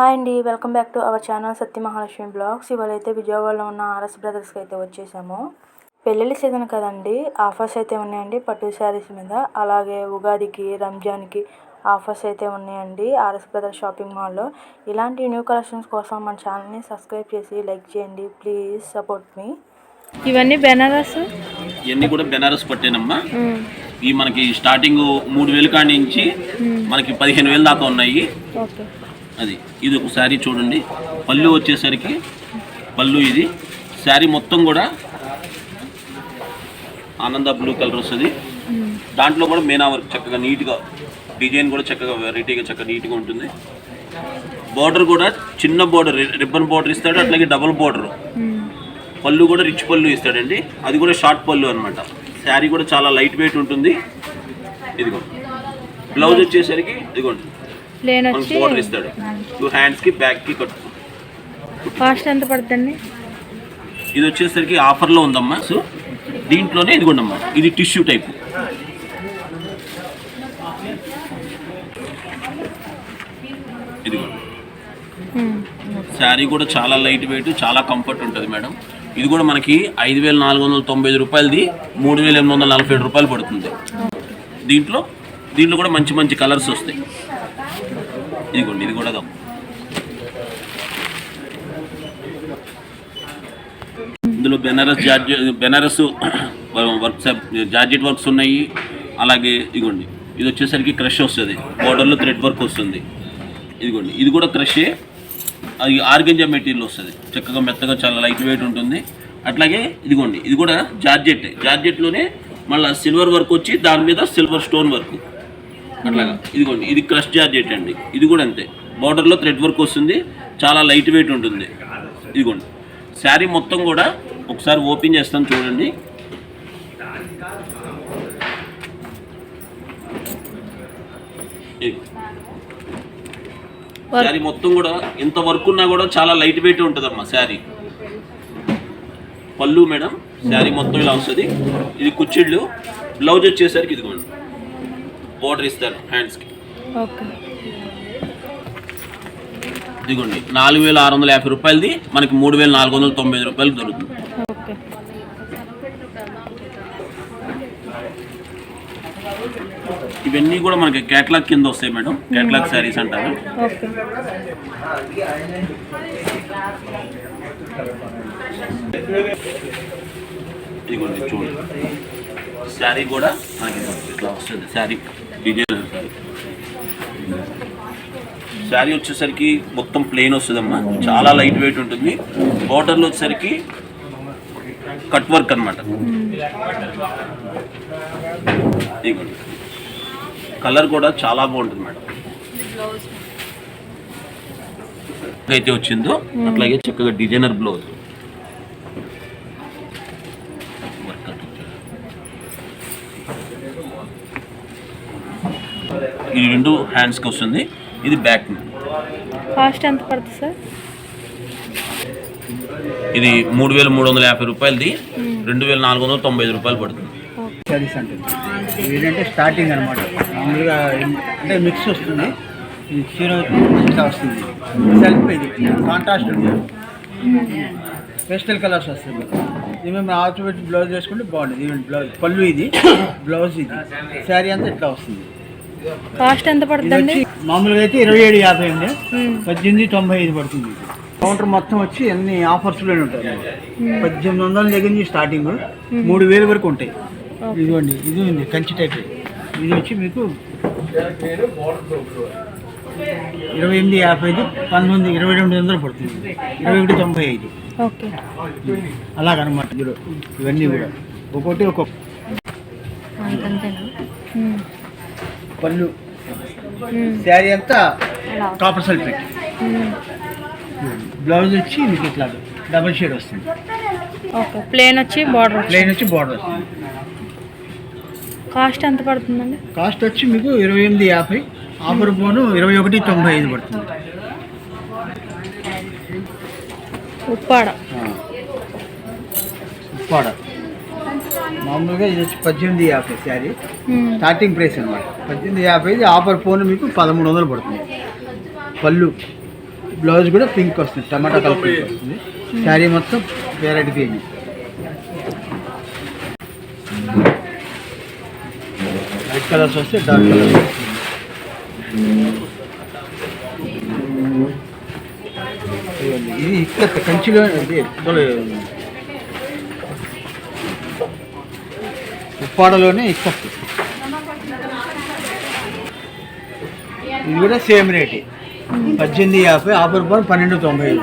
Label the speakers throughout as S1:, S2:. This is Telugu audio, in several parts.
S1: హాయ్ అండి welcome back to our channel Satya Mahalakshmi blogs. ఇవాళ అయితే విజయవాడలో ఉన్న ఆర్ఎస్ బ్రదర్స్కి అయితే వచ్చేసాము. పెళ్ళిళ్ళ సీజన్ కదండి ఆఫర్స్ అయితే ఉన్నాయండి పట్టు శారీస్ మీద. అలాగే ఉగాదికి రంజాన్కి ఆఫర్స్ అయితే ఉన్నాయండి ఆర్ఎస్ బ్రదర్స్ షాపింగ్ మాల్లో. ఇలాంటి న్యూ కలెక్షన్స్ కోసం మన ఛానల్ని సబ్స్క్రైబ్ చేసి లైక్ చేయండి. Please support me. ఇవన్నీ బెనారస్?
S2: ఇవన్నీ కూడా బెనారస్ పట్టేనమ్మా. ఈ మనకి స్టార్టింగ్ మూడు వేలు కాడి నుంచి మనకి పదిహేను వేలు దాకా ఉన్నాయి.
S1: ఓకే.
S2: అది. ఇది ఒక శారీ చూడండి. పళ్ళు వచ్చేసరికి పళ్ళు ఇది. శారీ మొత్తం కూడా ఆనంద బ్లూ కలర్ వస్తుంది. దాంట్లో కూడా మేనా వర్క్ చక్కగా నీట్గా డిజైన్ కూడా చక్కగా వెరైటీగా చక్కగా నీట్గా ఉంటుంది. బార్డర్ కూడా చిన్న బార్డర్ రిబ్బన్ బార్డర్ ఇస్తాడు అట్లాగే డబుల్ బార్డర్. పళ్ళు కూడా రిచ్ పళ్ళు ఇస్తాడండి. అది కూడా షార్ట్ పళ్ళు అనమాట శారీ కూడా చాలా లైట్ వెయిట్ ఉంటుంది. ఇదిగో. బ్లౌజ్ వచ్చేసరికి ఇదిగోండి. బోర్డర్ ఇస్తాడు. టూ హ్యాండ్స్కి బ్యాక్కి కట్టు.
S1: కాస్ట్ ఎంత పడుతుంది?
S2: ఇది వచ్చేసరికి ఆఫర్లో ఉందమ్మా. సో దీంట్లోనే ఇదిగోండమ్మా. ఇది టిష్యూ టైప్. ఇదిగోండి. శారీ కూడా చాలా లైట్ వెయిట్ చాలా కంఫర్ట్ ఉంటుంది మేడం. ఇది కూడా మనకి ఐదు వేల నాలుగు వందల తొంభై ఐదు రూపాయలది మూడు వేల ఎనిమిది వందల నలభై ఏడు రూపాయలు పడుతుంది. దీంట్లో దీంట్లో కూడా మంచి మంచి కలర్స్ వస్తాయి. ఇదిగోండి ఇది కూడా ఇందులో Banaras georgette Banaras works georgette works ఉన్నాయి. అలాగే ఇదిగోండి ఇది వచ్చేసరికి క్రష్ వస్తుంది. బోర్డర్లో థ్రెడ్ వర్క్ వస్తుంది. ఇదిగోండి ఇది కూడా క్రషే. అది ఆర్గంజా మెటీరియల్ వస్తుంది. చక్కగా మెత్తగా చాలా లైట్ వెయిట్ ఉంటుంది. అట్లాగే ఇదిగోండి ఇది కూడా జార్జెట్. జార్జెట్లోనే మళ్ళీ సిల్వర్ వర్క్ వచ్చి దాని మీద సిల్వర్ స్టోన్ వర్క్. అట్లాగా. ఇదిగోండి ఇది క్రష్ జార్జెట్ అండి. ఇది కూడా అంతే. బార్డర్లో థ్రెడ్ వర్క్ వస్తుంది. చాలా లైట్ వెయిట్ ఉంటుంది. ఇదిగోండి శారీ మొత్తం కూడా ఒకసారి ఓపెన్ చేస్తాను చూడండి. శారీ మొత్తం కూడా ఇంత వర్క్ ఉన్నా కూడా చాలా లైట్ వెయిట్ ఉంటుందమ్మా శారీ. పళ్ళు మేడం శారీ మొత్తం ఇలా వస్తుంది. ఇది కుచ్చిళ్ళు. బ్లౌజ్ వచ్చేసరికి ఇదిగోండి. బోర్డర్ ఇస్తారు హ్యాండ్స్కి
S1: ఓకే.
S2: ఇదిగోండి నాలుగు వేల ఆరు వందల యాభై రూపాయలది మనకి మూడు వేల నాలుగు వందల తొంభై ఐదు రూపాయలు దొరుకుతుంది. ఇవన్నీ కూడా మనకి కేటలాగ్ కింద వస్తాయి మేడం కేటలాగ్ శారీస్ అంటారు. ఇదిగోండి చూడండి. శారీ కూడా మనకి ఇట్లా వస్తుంది శారీ డిజైన్ శారీ శారీ వచ్చేసరికి మొత్తం ప్లెయిన్ వస్తుందమ్మా. చాలా లైట్ వెయిట్ ఉంటుంది. బార్డర్లో వచ్చేసరికి కట్ వర్క్ అనమాట ఇదిగోండి. కలర్ కూడా చాలా బాగుంటుంది మేడం. అయితే వచ్చిందో అట్లాగే చక్కగా డిజైనర్ బ్లౌజ్. ఈ ఇది రెండు హ్యాండ్స్కి వస్తుంది. ఇది బ్యాక్
S1: కాస్ట్ ఎంత పడుతుంది సార్?
S2: ఇది మూడు వేల మూడు వందల యాభై రూపాయలది రెండు వేల నాలుగు వందల తొంభై ఐదు రూపాయలు పడుతుంది.
S3: స్టడీస్ అంటే. ఏంటంటే స్టార్టింగ్ అనమాట. మామూలుగా అంటే మిక్స్ వస్తుంది. ఇది చీర ఇట్లా వస్తుంది? సెల్ఫ్ ఇది కాంట్రాస్ట్ ఉంటుంది పేస్టల్ కలర్స్ వస్తుంది ఇది మేము ఆటోమేటిక్ బ్లౌజ్ వేసుకుంటే బాగుంటుంది. ఈవెన్ బ్లౌజ్ పళ్ళు ఇది బ్లౌజ్ ఇది. శారీ అంతా ఇట్లా వస్తుంది.
S1: కాస్ట్ ఎంత పడుతుందండి?
S3: మామూలుగా అయితే ఇరవై ఏడు యాభై అండి. పద్దెనిమిది తొంభై ఐదు పడుతుంది. కౌంటర్ మొత్తం వచ్చి అన్ని ఆఫర్స్లోనే ఉంటాయి. పద్దెనిమిది వందల దగ్గర నుంచి స్టార్టింగ్. మూడు వేలు వరకు ఉంటాయి. ఇదిగోండి ఇది ఉంది కంచి టైప్. ఇది వచ్చి మీకు ఇరవై ఎనిమిది యాభై ఐదు పంతొమ్మిది ఇరవై రెండు వందలు పడుతుంది. ఇరవై ఒకటి తొంభై ఐదు. అలాగనమాట. ఇవన్నీ కూడా. ఒక్కొక్కటి ఒక్కొక్క పళ్ళు. శారీ అంతా కాపర్ సల్ఫేట్ బ్లౌజ్ వచ్చి మీకు ఇట్లా డబల్ షేడ్ వస్తుంది.
S1: ఓకే ప్లేన్ వచ్చి బార్డర్
S3: ప్లెయిన్ వచ్చి బార్డర్ వస్తుంది.
S1: కాస్ట్ ఎంత పడుతుందండి?
S3: కాస్ట్ వచ్చి మీకు ఇరవై ఎనిమిది యాభై ఆఫర్ పోను ఇరవై ఒకటి తొంభై ఐదు పడుతుంది.
S1: ఉప్పాడ.
S3: ఉప్పాడ. మామూలుగా ఇది వచ్చి పద్దెనిమిది యాభై శారీ. స్టార్టింగ్ ప్రైస్ అనమాట పద్దెనిమిది యాభై ఇది ఆఫర్ పోను మీకు పదమూడు వందలు పడుతుంది. పళ్ళు బ్లౌజ్ కూడా పింక్ వస్తుంది. టమాటా కలర్ పింక్ వస్తుంది. శారీ మొత్తం వేరైటీ గ్రీన్ వైట్ కలర్స్ వస్తే డార్క్ కలర్స్ ఇది ఇక్కడ కంచిలో ఇది తొలి- ఉప్పాడలోనే ఇక్కత్ ఇది కూడా సేమ్ రేట్. పద్దెనిమిది యాభై ఆఫర్ రూపాయలు పన్నెండు తొంభై ఐదు.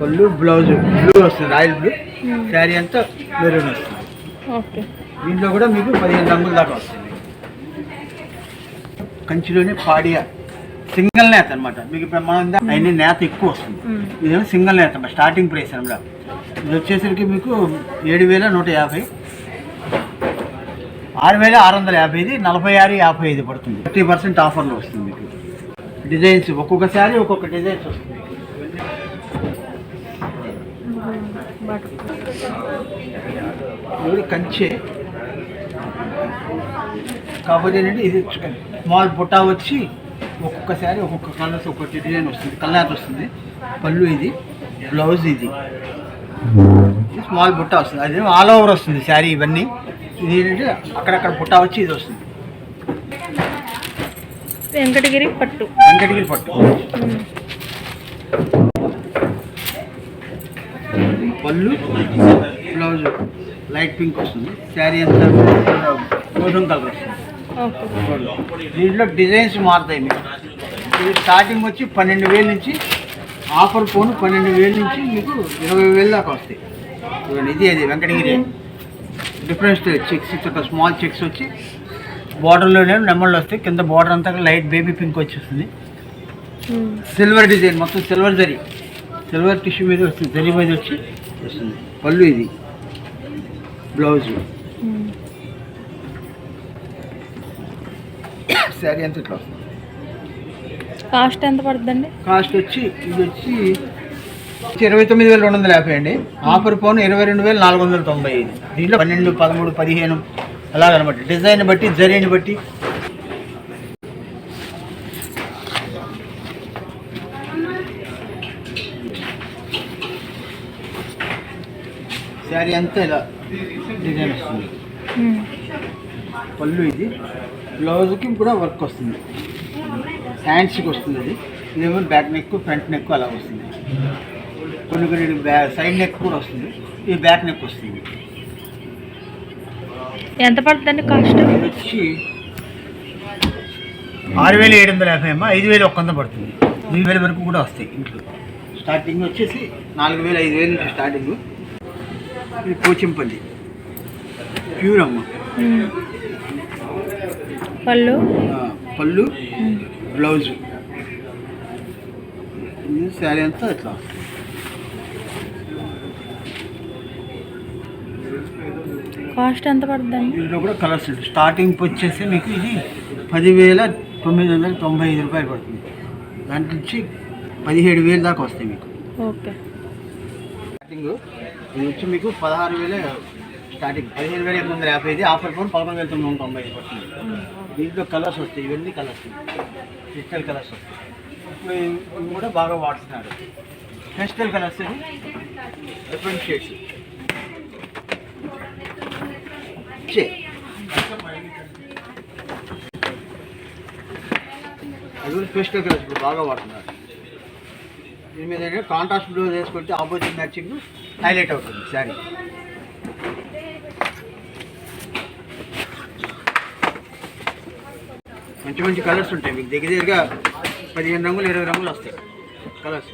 S3: పళ్ళు బ్లౌజ్ బ్లూ వస్తుంది ఆయిల్ బ్లూ. శారీ అంతా మెరూన్ వస్తుంది. దీంట్లో కూడా మీకు పదిహేను రంగుల దాకా వస్తుంది. కంచిలోనే పాడియా సింగిల్ నేత అనమాట మీకు ఇప్పుడు మనం అయిన నేత ఎక్కువ వస్తుంది. ఇదేమో సింగిల్ నేత స్టార్టింగ్ ప్రైస్ అనమాట ఇది వచ్చేసరికి మీకు ఏడు వేల నూట యాభై. ఆరు వేల ఆరు వందల యాభై ఇది నలభై ఆరు యాభై ఐదు పడుతుంది. థర్టీ పర్సెంట్ ఆఫర్లో వస్తుంది మీకు. డిజైన్స్ ఒక్కొక్క శారీ ఒక్కొక్క డిజైన్స్ వస్తుంది. కంచే. కాకపోతే ఏంటంటే ఇది స్మాల్ బుట్టా వచ్చి ఒక్కొక్క శారీ ఒక్కొక్క కలర్స్ ఒక్కొక్క డిజైన్ వస్తుంది. కలర్ వస్తుంది. పళ్ళు ఇది బ్లౌజ్ ఇది. స్మాల్ బుట్ట వస్తుంది. అది ఆల్ ఓవర్ వస్తుంది శారీ ఇవన్నీ. ఇది ఏంటంటే అక్కడక్కడ బుట్ట వచ్చి ఇది వస్తుంది.
S1: వెంకటగిరి పట్టు.
S3: వెంకటగిరి పట్టు. పళ్ళు బ్లౌజ్ లైట్ పింక్ వస్తుంది. శారీ అంతా గోధుమ కలర్ వస్తుంది. దీంట్లో డిజైన్స్ మారుతాయి మీకు. ఇది స్టార్టింగ్ వచ్చి పన్నెండు వేల నుంచి ఆఫర్ ఫోన్ పన్నెండు వేల నుంచి మీకు ఇరవై వేల దాకా వస్తాయి. చూడండి ఇది అది వెంకటగిరి. డిఫరెన్స్ చెక్స్ ఒక స్మాల్ చెక్స్ వచ్చి బార్డర్లోనే నెంబర్లు వస్తాయి. కింద బార్డర్ అంతా లైట్ బేబీ పింక్ వచ్చేస్తుంది. సిల్వర్ డిజైన్ మొత్తం సిల్వర్ జరీ. సిల్వర్ టిష్యూ మీద వస్తుంది జరీ మీద వచ్చి వస్తుంది. పళ్ళు ఇది. బ్లౌజ్. శారీ అంతా ఇట్లా వస్తుంది?
S1: కాస్ట్ ఎంత పడుతుందండి?
S3: కాస్ట్ వచ్చి ఇది వచ్చి వచ్చి ఇరవై తొమ్మిది వేల రెండు వందల యాభై అండి. ఆఫర్ ఫోన్ ఇరవై రెండు వేల నాలుగు వందల తొంభై ఐదు. దీంట్లో పన్నెండు పదమూడు పదిహేను అలాగనమాట. డిజైన్ బట్టి జరీని బట్టి. శారీ అంతా ఇలా డిజైన్ వస్తుంది. పళ్ళు ఇది. బ్లౌజ్కి కూడా వర్క్ వస్తుంది. హ్యాండ్స్కి వస్తుంది ఇది ఇదేమో బ్యాక్ నెక్ ఫ్రంట్ నెక్ అలా వస్తుంది. కొన్ని కొన్ని బ్యా సైడ్ నెక్ కూడా వస్తుంది. ఇది బ్యాక్ నెక్ వస్తుంది.
S1: ఎంత పడుతుందండి కాస్ట్
S3: వచ్చి ఆరు వేల ఏడు వందల యాభై అమ్మ. ఐదు వేలు ఒక్క వంద పడుతుంది. ఐదు వేల వరకు కూడా వస్తాయి ఇంట్లో. స్టార్టింగ్ వచ్చేసి నాలుగు వేలు ఐదు వేలు నుంచి స్టార్టింగ్ ఇది పోచింపల్లి. ప్యూర్ అమ్మ.
S1: పళ్ళు?
S3: పళ్ళు బ్లౌజ్. శారీ అంతా ఇట్లా.
S1: కాస్ట్ ఎంత పడుతుందండి?
S3: దీంట్లో కూడా కలర్స్ స్టార్టింగ్ వచ్చేసి మీకు ఇది పదివేల తొమ్మిది వందల తొంభై ఐదు రూపాయలు పడుతుంది. దాంట్లో నుంచి పదిహేడు వేలు దాకా వస్తాయి మీకు.
S1: ఓకే.
S3: స్టార్టింగ్ ఇది వచ్చి మీకు పదహారు వేల స్టార్టింగ్ పదిహేను వేల ఎనిమిది వందల యాభై ఐదు ఆఫర్ ఫోన్ పదకొండు వేల తొమ్మిది వందల తొంభై ఐదు పడుతుంది దీంట్లో కలర్స్ వస్తాయి ఇవన్నీ కలర్స్ క్రిస్టల్ కలర్స్ వస్తాయి. ఇప్పుడు ఇవి కూడా బాగా వాడుతున్నారు. క్రిస్టల్ కలర్స్ డిఫరెంట్ షేడ్స్ చే అది కూడా క్రిస్టల్ కలర్స్ ఇప్పుడు బాగా వాడుతున్నారు. దీని మీద కాంట్రాస్ట్ బ్లూ వేసుకుంటే ఆపోజిట్ మ్యాచింగ్ హైలైట్ అవుతుంది శారీ మంచి మంచి కలర్స్ ఉంటాయి. మీకు దగ్గర దగ్గరగా పదిహేను రంగులు ఇరవై రంగులు వస్తాయి. కలర్స్.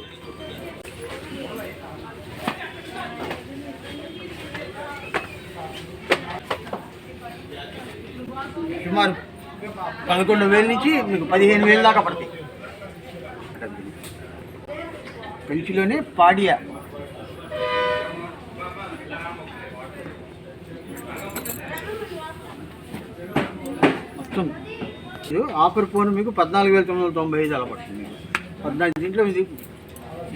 S3: సుమారు పదకొండు వేల నుంచి మీకు పదిహేను వేలు దాకా పడతాయి. పెంచిలోనే పాడియా. ఇది ఆఫర్ ఫోన్ మీకు పద్నాలుగు వేల తొమ్మిది వందల తొంభై ఐదు అలా పడుతుంది మీకు పద్నాలుగు దీంట్లో ఇది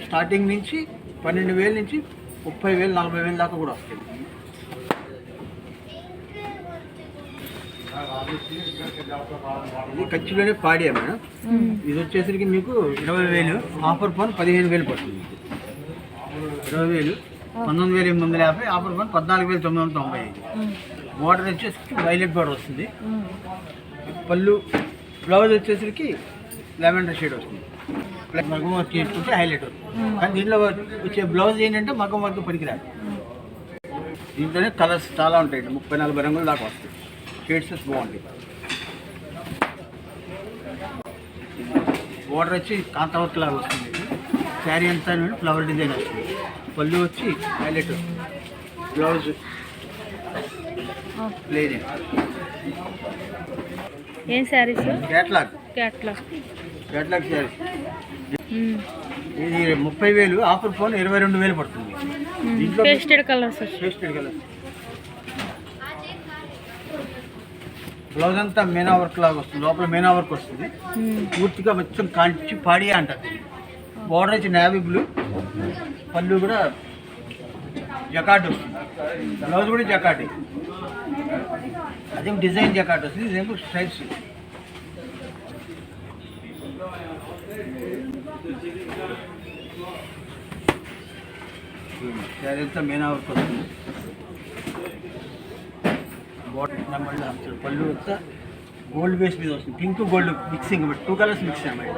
S3: స్టార్టింగ్ నుంచి పన్నెండు వేల నుంచి ముప్పై వేలు నలభై వేలు దాకా కూడా వస్తాయి. ఇది ఖర్చులోనే పాడియా మేడం. ఇది వచ్చేసరికి మీకు ఇరవై వేలు ఆఫర్ ఫోన్ పదిహేను వేలు పడుతుంది. ఇరవై వేలు పంతొమ్మిది వేల ఎనిమిది వందల యాభై ఆఫర్ ఫోన్ పద్నాలుగు వేల తొమ్మిది వందల తొంభై ఐదు. బోర్డర్ వచ్చేసరికి వైలెట్ బోర్డర్ వస్తుంది. పళ్ళు బ్లౌజ్ వచ్చేసరికి లెవెండర్ షేడ్ వస్తుంది. ప్లస్ మగం వర్క్ చేసుకుంటే హైలైట్ అవుతుంది కానీ దీంట్లో వచ్చే బ్లౌజ్ ఏంటంటే మగం వర్క్ పనికిరాదు. దీంట్లోనే కలర్స్ చాలా ఉంటాయి. ముప్పై నలభై రంగులు దాకా వస్తాయి. షేడ్స్ బాగుంటాయి బోర్డర్ వచ్చి కాంతావర్క్ లాగా వస్తుంది. శారీ అంతా ఫ్లవర్ డిజైన్ వస్తుంది. పళ్ళు వచ్చి హైలైట్ వస్తుంది. బ్లౌజ్ ప్లేన్
S1: ఏం saris?
S3: Catalogue.
S1: Catalogue.
S3: Catalogue sari ఇది ముప్పై వేలు ఆఫర్ ఫోన్ ఇరవై రెండు వేలు పడుతుంది.
S1: Pastel colours
S3: pastel colour blouse అంతా మీనా వర్క్ లాగా వస్తుంది. లోపల మీనా వర్క్ వస్తుంది. పూర్తిగా మొత్తం కాంచి పాడి అంటారు బోర్డర్ వచ్చి నేవీ బ్లూ. పళ్ళు కూడా జకాట్ వస్తుంది. బ్లౌజ్ కూడా జకాట్ అదేం డిజైన్ జకాట్ వస్తుంది ఇదేమో స్ట్రైప్స్ శారీ అంతా వర్క్ వస్తుంది బాటమ్ మళ్ళీ అసలు పళ్ళు వస్తా. గోల్డ్ బేస్ మీద వస్తుంది. Pink gold mixing two colours mix అన్నమాట